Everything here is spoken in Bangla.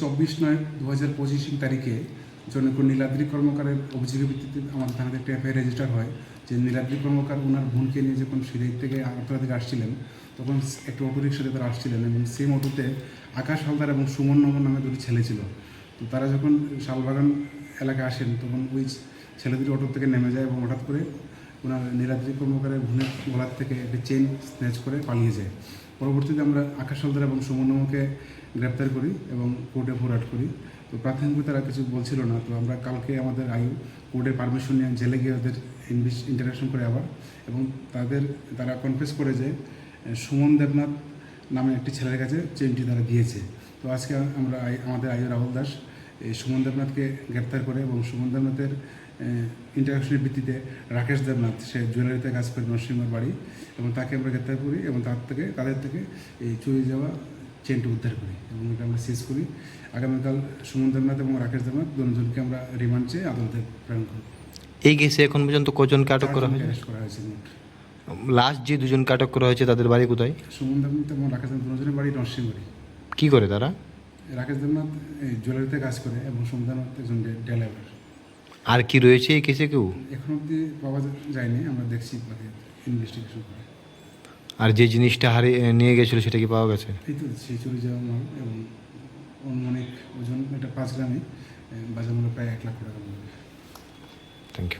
চব্বিশ নয় দু হাজার পঁচিশ তারিখে জনক নীলাদ্রি কর্মকারের অভিযোগের ভিত্তিতে আমাদের থানাতে একটা এফআইআর রেজিস্টার হয়। যে নীলাদ্রি কর্মকার ওনার বোনকে নিয়ে যখন সিলেট থেকে আগরতলা থেকে আসছিলেন, তখন একটা অটো রিক্সাতে তারা আসছিলেন এবং সেম অটোতে আকাশ হালদার এবং সুমন নগর নামে দুটি ছেলে ছিল। তো তারা যখন শালবাগান এলাকায় আসেন, তখন ওই ছেলে দুটি অটো থেকে নেমে যায় এবং হঠাৎ করে ওনার নীলাদ্রি কর্মকারের বোনের গলার থেকে একটি চেন স্ন্যাচ করে পালিয়ে যায়। পরবর্তীতে আমরা আকাশ হালদার এবং সুমনমকে গ্রেপ্তার করি এবং কোর্টে ফরওয়ার্ড করি। তো প্রাথমিকভাবে তারা কিছু বলছিল না। তো আমরা কালকে আমাদের আয়ু কোর্টে পারমিশন নিয়ে জেলে গিয়ে ওদের ইন্টারাকশন করে আবার এবং তাদের তারা কনফেস করে যে সুমন দেবনাথ নামে একটি ছেলের কাছে চেনটি তারা দিয়েছে। তো আজকে আমরা আমাদের আয়ু রাহুল দাস, এই সুমন দেবনাথকে গ্রেপ্তার করে এবং সুমন দেবনাথের ইন্টারাকশনের ভিত্তিতে রাকেশ দেবনাথ সে জুয়েলারিতে কাজ করে নরসিংহের বাড়ি এবং তাকে আমরা গ্রেপ্তার করি এবং তার থেকে তাদের থেকে এই চুরি যাওয়া চেনটি উদ্ধার করি এবং এটা আমরা সিজ করি। আগামীকাল সুমন দেবনাথ এবং রাকেশ দেবনাথ দুজনকে আমরা রিমান্ড চেয়ে আদালতে প্রেরণ করি। এই কেসে এখন পর্যন্ত কজনকে আটক করা হয়েছে? অ্যারেস্ট করা হয়েছে লাস্ট যে দুজনকে আটক করা হয়েছে তাদের বাড়ি কোথায়? সুমন দেবনাথ এবং রাকেশ দেবনাথ দুজনের বাড়ি নরসিংহবাড়ি কী করে তারা? রাকেশ দেবনাথ এই জুয়েলারিতে কাজ করে এবং সুমন দেবনাথ একজন ড্রাইভার আর কি রয়েছে এই কেসে কেউ? এখন অবধি পাওয়া যায়নি আমরা দেখছি বাকি ইনভেস্টিগেশন করে। আর যে জিনিসটা হারিয়ে নিয়ে গেছিল সেটা কি পাওয়া গেছে? এই তো সে চুরি যাওয়া মাল এবং অনেক ওজন এটা পাঁচ গ্রামে বাজার মূল্য প্রায় এক লাখ টাকা